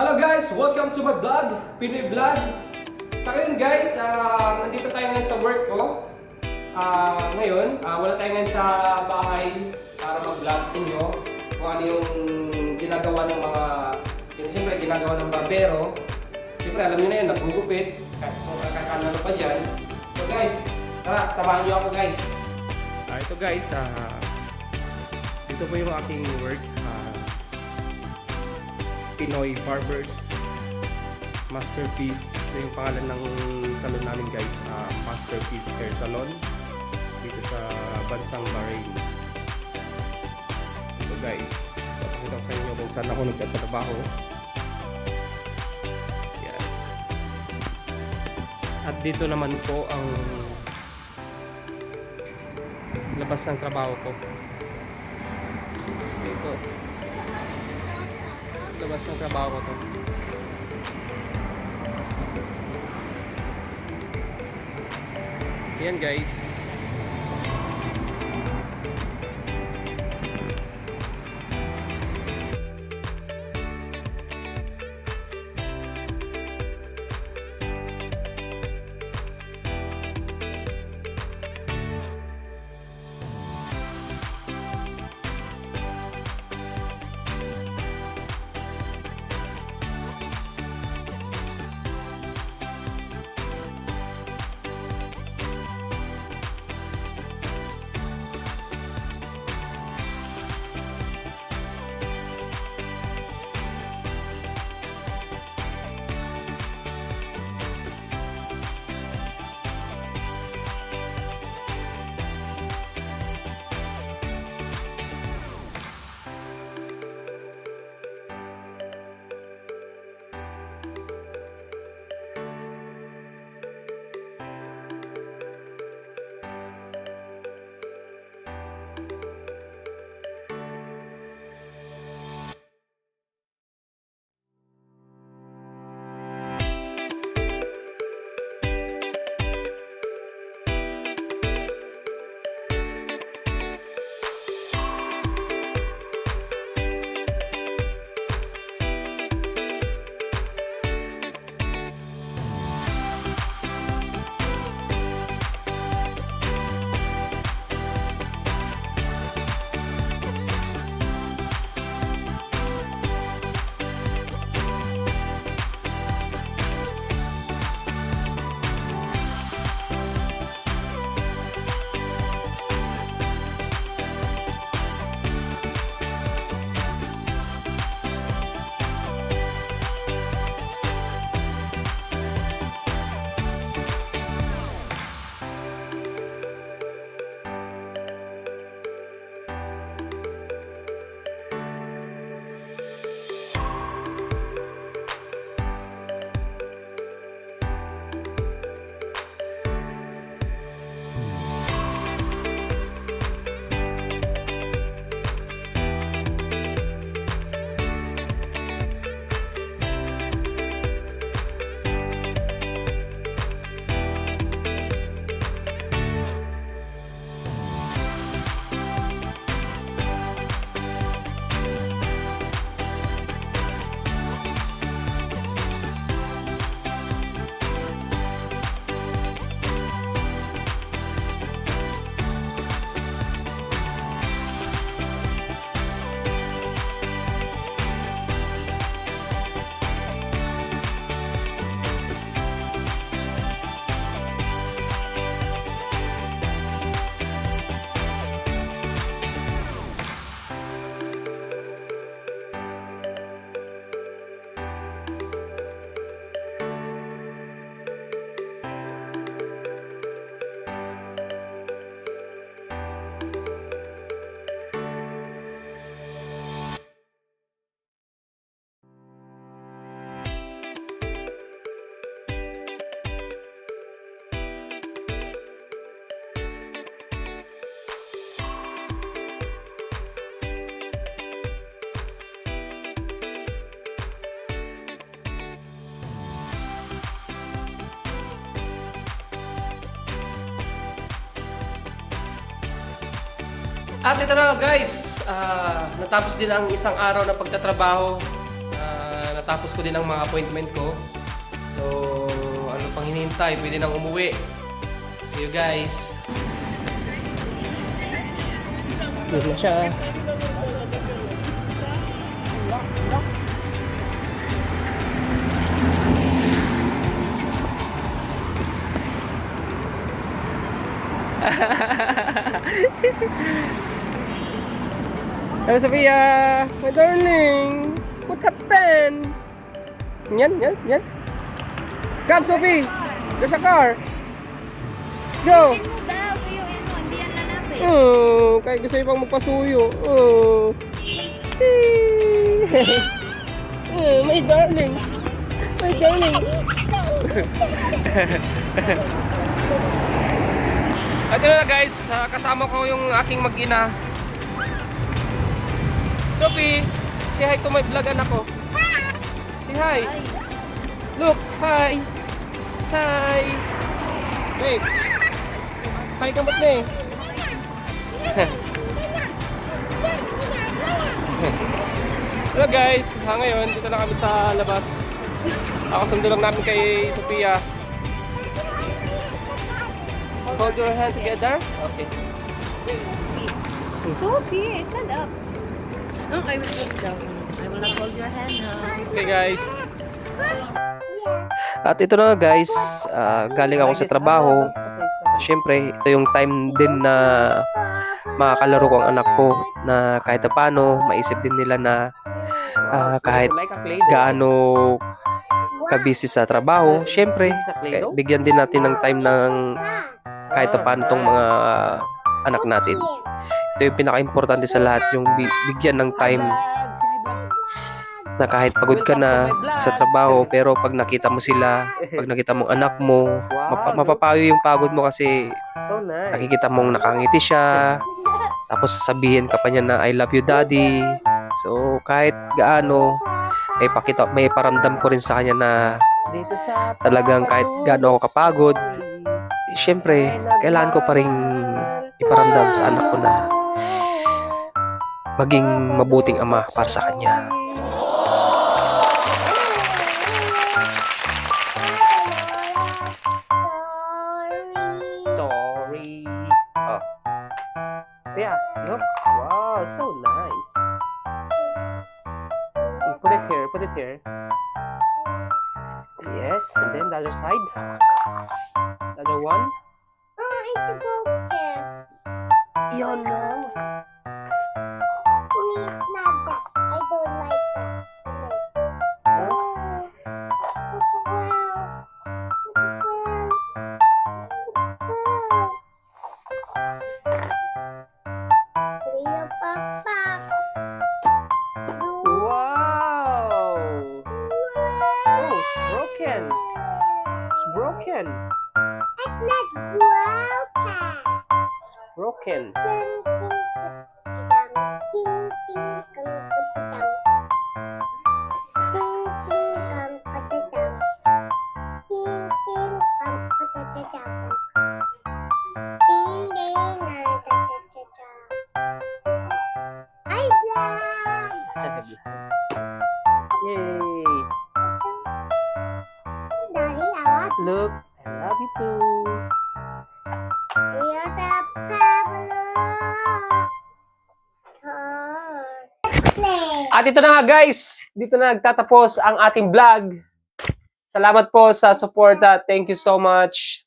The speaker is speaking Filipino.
Hello guys! Welcome to my vlog, Pinoy Vlog. Sa ngayon guys, ah, nandito tayo ngayon sa work ko. Ah, ngayon, ah, wala tayo ngayon sa bahay para mag-vlog sa inyo kung ano yung ginagawa ng mga, yun, siyempre ginagawa ng barbero. Siyempre alam niyo na yun, nagugupit, kahit kung kakakano pa dyan. So guys, tara, samahan niyo ako guys. Ah, ito guys, ah, ito po yung aking work. Pinoy Barbers Masterpiece. Ito yung pangalan ng salon namin guys. ah, Masterpiece Hair Salon. Dito sa bansang Bahrain. So guys, papakita ko sa inyo kung saan ako nagtatrabaho. Yan. At dito naman po ang labas ng trabaho ko. Dito labas ng trabaho ko to. Yan guys. At ito na guys, ah, natapos din ang isang araw na pagtatrabaho. Ah, natapos ko din ang mga appointment ko. So, ano pang hinihintay? Pwede nang umuwi. See you guys. Yun na siya. Hello, Sophia! My darling! What happened? Yan, yan, yan. Come, Sophie! There's a car! Let's go! Oh, kahit gusto niyo pang magpasuyo. Oh. oh, my darling. My darling. At yun na guys, ah, kasama ko yung aking mag-ina. Sophie, say hi to my vlog anak ko. Say hi. Look, hi. Hi. Wait. Hi ka ba't na eh? Hello guys, ha, ngayon dito na kami sa labas. Ako sundo lang namin kay Sophia. Hold your hand together. Okay. Sophie, stand up. Okay, we will down. I will not hold your hand now. Okay guys. At ito na guys, ah, galing ako sa trabaho. Siyempre, ito yung time din na makakalaro ko ang anak ko na kahit paano, maisip din nila na ah, kahit gaano kabisi sa trabaho, siyempre, bigyan din natin ng time ng kahit paano tong mga anak natin. Ito yung pinaka-importante sa lahat, yung bi- bigyan ng time na kahit pagod ka na sa trabaho, pero pag nakita mo sila, pag nakita mo ang anak mo, mapa- mapapayo yung pagod mo kasi nakikita mong nakangiti siya, tapos sabihin ka pa niya na I love you daddy. So kahit gaano, may pakita, may paramdam ko rin sa kanya na talagang kahit gaano ako kapagod, syempre, kailangan ko pa rin iparamdam sa anak ko na maging mabuting ama para sa kanya. Story. Oh. Yeah, look. Wow, so nice. Put it here, put it here. Yes, and then the other side. The other one. Oh, it's broken. You know. Please, not that. I don't like that. No. Wow. Kuya Papa. Wow! Oh, it's broken. It's broken. It's not guapa. It's broken. I Yay Dari awal Look I love you too Pablo. At ito na nga guys, dito na nagtatapos ang ating vlog. Salamat po sa suporta. Thank you so much.